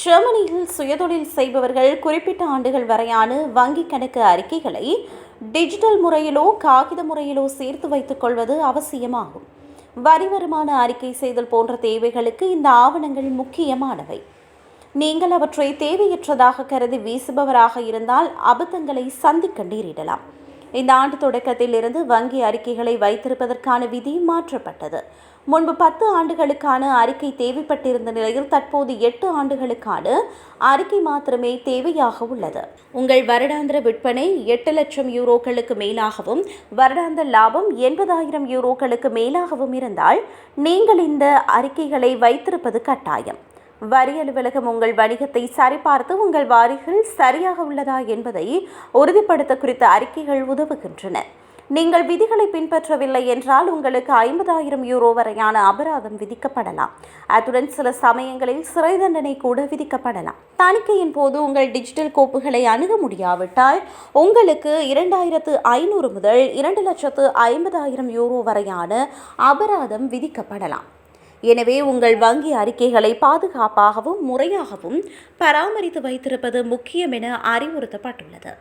ஜெர்மனியில் சுயதொழில் செய்பவர்கள் குறிப்பிட்ட ஆண்டுகள் வரையான வங்கிக் கணக்கு அறிக்கைகளை டிஜிட்டல் முறையிலோ காகித முறையிலோ சேர்த்து வைத்துக் கொள்வது அவசியமாகும். வரி வருமான அறிக்கை செய்தல் போன்ற தேவைகளுக்கு இந்த ஆவணங்கள் முக்கியமானவை. நீங்கள் அவற்றை தேவையற்றதாக கருதி வீசுபவராக இருந்தால் அபத்தங்களை சந்திக்க நேரிடலாம். இந்த ஆண்டு தொடக்கத்தில் இருந்து வங்கி அறிக்கைகளை வைத்திருப்பதற்கான விதி மாற்றப்பட்டது. முன்பு பத்து ஆண்டுகளுக்கான அறிக்கை தேவைப்பட்டிருந்த நிலையில் தற்போது எட்டு ஆண்டுகளுக்கான அறிக்கை மாத்திரமே தேவையாக உள்ளது. உங்கள் வருடாந்திர விற்பனை எட்டு லட்சம் யூரோக்களுக்கு மேலாகவும் வருடாந்திர லாபம் எண்பதாயிரம் யூரோக்களுக்கு மேலாகவும் இருந்தால் நீங்கள் இந்த அறிக்கைகளை வைத்திருப்பது கட்டாயம். வரி அலுவலகம் உங்கள் வணிகத்தை சரிபார்த்து உங்கள் வாரிகள் சரியாக உள்ளதா என்பதை உறுதிப்படுத்த குறித்த அறிக்கைகள் உதவுகின்றன. நீங்கள் விதிகளை பின்பற்றவில்லை என்றால் உங்களுக்கு ஐம்பதாயிரம் யூரோ வரையான அபராதம் விதிக்கப்படலாம். அத்துடன் சில சமயங்களில் சிறை தண்டனை கூட விதிக்கப்படலாம். தணிக்கையின் போது உங்கள் டிஜிட்டல் கோப்புகளை அணுக முடியாவிட்டால் உங்களுக்கு இரண்டாயிரத்து ஐநூறு முதல் இரண்டு லட்சத்து ஐம்பதாயிரம் யூரோ வரையான அபராதம் விதிக்கப்படலாம். எனவே உங்கள் வங்கி அறிக்கைகளை பாதுகாப்பாகவும் முறையாகவும் பராமரித்து வைத்திருப்பது முக்கியம் என அறிவுறுத்தப்பட்டுள்ளது.